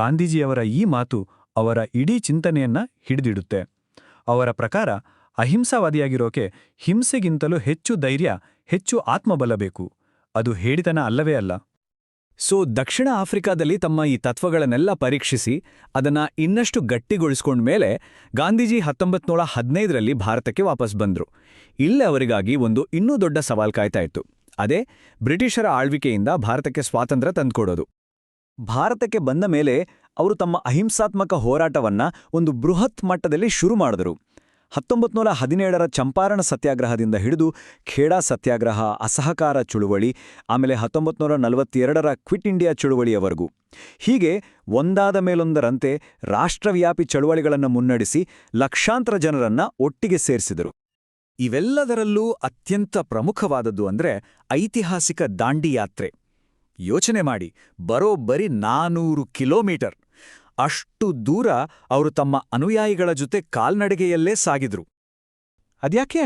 ಗಾಂಧೀಜಿಯವರ ಈ ಮಾತು ಅವರ ಇಡೀ ಚಿಂತನೆಯನ್ನ ಹಿಡಿದಿಡುತ್ತೆ. ಅವರ ಪ್ರಕಾರ ಅಹಿಂಸಾವಾದಿಯಾಗಿರೋಕೆ ಹಿಂಸೆಗಿಂತಲೂ ಹೆಚ್ಚು ಧೈರ್ಯ, ಹೆಚ್ಚು ಆತ್ಮಬಲ ಬೇಕು. ಅದು ಹೇಳಿತನ ಅಲ್ಲವೇ ಅಲ್ಲ. ಸೊ, ದಕ್ಷಿಣ ಆಫ್ರಿಕಾದಲ್ಲಿ ತಮ್ಮ ಈ ತತ್ವಗಳನ್ನೆಲ್ಲ ಪರೀಕ್ಷಿಸಿ ಅದನ್ನ ಇನ್ನಷ್ಟು ಗಟ್ಟಿಗೊಳಿಸ್ಕೊಂಡ್ಮೇಲೆ ಗಾಂಧೀಜಿ ಹತ್ತೊಂಬತ್ನೂರ ಹದಿನೈದರಲ್ಲಿ ಭಾರತಕ್ಕೆ ವಾಪಸ್ ಬಂದರು. ಇಲ್ಲೇ ಅವರಿಗಾಗಿ ಒಂದು ಇನ್ನೂ ದೊಡ್ಡ ಸವಾಲ್ ಕಾಯ್ತಾ ಇತ್ತು. ಅದೇ ಬ್ರಿಟಿಷರ ಆಳ್ವಿಕೆಯಿಂದ ಭಾರತಕ್ಕೆ ಸ್ವಾತಂತ್ರ್ಯ ತಂದ್ಕೊಡೋದು. ಭಾರತಕ್ಕೆ ಬಂದ ಮೇಲೆ ಅವರು ತಮ್ಮ ಅಹಿಂಸಾತ್ಮಕ ಹೋರಾಟವನ್ನ ಒಂದು ಬೃಹತ್ ಮಟ್ಟದಲ್ಲಿ ಶುರು ಮಾಡಿದರು. ಹತ್ತೊಂಬತ್ನೂರ ಹದಿನೇಳರ ಚಂಪಾರಣ ಸತ್ಯಾಗ್ರಹದಿಂದ ಹಿಡಿದು ಖೇಡಾ ಸತ್ಯಾಗ್ರಹ, ಅಸಹಕಾರ ಚಳುವಳಿ, ಆಮೇಲೆ ಹತ್ತೊಂಬತ್ನೂರ ನಲವತ್ತೆರಡರ ಕ್ವಿಟ್ ಇಂಡಿಯಾ ಚಳುವಳಿಯವರೆಗೂ. ಹೀಗೆ ಒಂದಾದ ಮೇಲೊಂದರಂತೆ ರಾಷ್ಟ್ರವ್ಯಾಪಿ ಚಳುವಳಿಗಳನ್ನು ಮುನ್ನಡೆಸಿ ಲಕ್ಷಾಂತರ ಜನರನ್ನ ಒಟ್ಟಿಗೆ ಸೇರಿಸಿದರು. ಇವೆಲ್ಲದರಲ್ಲೂ ಅತ್ಯಂತ ಪ್ರಮುಖವಾದದ್ದು ಅಂದ್ರೆ ಐತಿಹಾಸಿಕ ದಾಂಡಿ ಯಾತ್ರೆ ಯೋಚನೆ ಮಾಡಿ ಬರೋಬ್ಬರಿ ನಾನೂರು ಕಿಲೋಮೀಟರ್. ಅಷ್ಟು ದೂರ ಅವರು ತಮ್ಮ ಅನುಯಾಯಿಗಳ ಜೊತೆ ಕಾಲ್ನಡಿಗೆಯಲ್ಲೇ ಸಾಗಿದ್ರು. ಅದ್ಯಾಕೆ